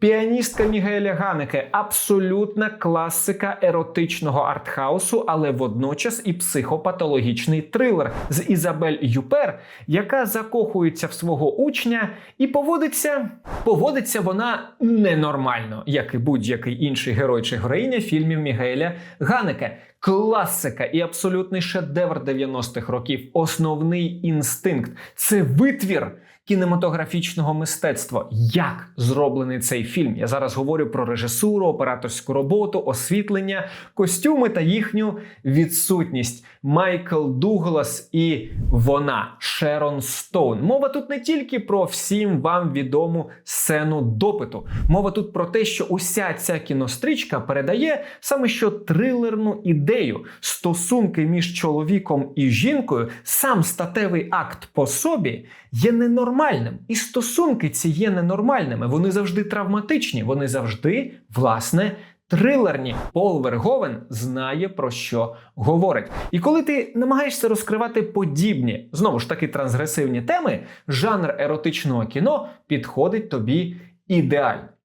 Піаністка Мігеля Ганеке абсолютна класика еротичного артхаусу, але водночас і психопатологічний трилер з Ізабель Юпер, яка закохується в свого учня і поводиться. Поводиться вона ненормально, як і будь-який інший герой чи героїня фільмів Мігеля Ганеке. Класика і абсолютний шедевр 90-х років. Основний інстинкт це витвір кінематографічного мистецтва. Як зроблений цей фільм? Я зараз говорю про режисуру, операторську роботу, освітлення, костюми та їхню відсутність. Майкл Дуглас і вона Шерон Стоун. Мова тут не тільки про всім вам відому сцену допиту. Мова тут про те, що уся ця кінострічка передає саме що трилерну ідею стосунки між чоловіком і жінкою, сам статевий акт по собі є ненормальним. І стосунки ці є ненормальними. Вони завжди травматичні, вони завжди, власне, трилерні. Пол Верговен знає про що говорить. І коли ти намагаєшся розкривати подібні, знову ж таки, трансгресивні теми, жанр еротичного кіно підходить тобі ідеально.